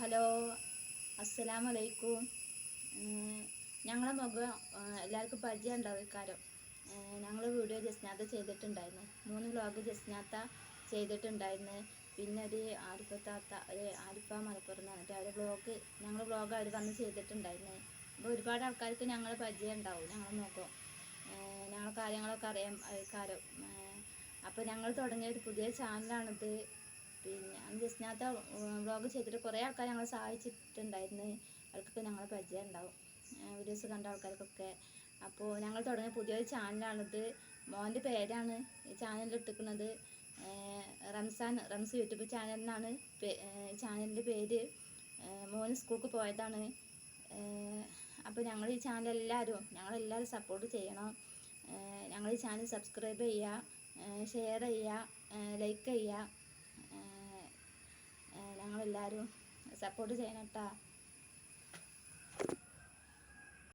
Hello അസ്സലാമലൈക്കും. ഞങ്ങളെ മുഖം എല്ലാവർക്കും പരിചയം ഉണ്ടാവും കാര്യം ഞങ്ങൾ വീഡിയോ ജസ്നാത്ത ചെയ്തിട്ടുണ്ടായിരുന്നു. മൂന്ന് വ്ലോഗ് ജസ്നാത്ത ചെയ്തിട്ടുണ്ടായിരുന്നു. പിന്നെ ഒരു ആരിഫത്താത്ത ഒരു ആരിഫ മലപ്പുറം എന്ന് പറഞ്ഞിട്ട് അവരുടെ വ്ലോഗ് ഞങ്ങൾ വ്ലോഗ് അവർ വന്ന് ചെയ്തിട്ടുണ്ടായിരുന്നു. അപ്പോൾ ഒരുപാട് ആൾക്കാർക്ക് ഞങ്ങൾ പരിചയം ഉണ്ടാവും ഞങ്ങളെ മുഖം. ഞങ്ങൾ കാര്യങ്ങളൊക്കെ അറിയാം കാര്യം അപ്പോൾ ഞങ്ങൾ തുടങ്ങിയ ഒരു പുതിയ ചാനലാണിത് ജസ്റ്റിനകത്ത് വ്ളോഗ് ചെയ്തിട്ട് കുറേ ആൾക്കാർ ഞങ്ങളെ സഹായിച്ചിട്ടുണ്ടായിരുന്നു. അവർക്കൊക്കെ ഞങ്ങളെ പരിചയം ഉണ്ടാവും വീഡിയോസ് കണ്ട ആൾക്കാർക്കൊക്കെ. അപ്പോൾ ഞങ്ങൾ തുടങ്ങിയ പുതിയൊരു ചാനലാണിത്. മോന്റെ പേരാണ് ഈ ചാനലിൽ ഇട്ടിരിക്കുന്നത്. റംസാൻ റംസ് യൂട്യൂബ് ചാനലിനാണ് ചാനലിന്റെ പേര്. മോന് സ്കൂൾക്ക് പോയതാണ്. അപ്പോൾ ഞങ്ങൾ ഈ ചാനൽ എല്ലാവരും ഞങ്ങളെല്ലാവരും സപ്പോർട്ട് ചെയ്യണം. ഞങ്ങൾ ഈ ചാനൽ സബ്സ്ക്രൈബ് ചെയ്യുക ഷെയർ ചെയ്യുക ലൈക്ക് ചെയ്യുക. ഏഹ് സപ്പോർട്ട് ചെയ്യണം കേട്ടോ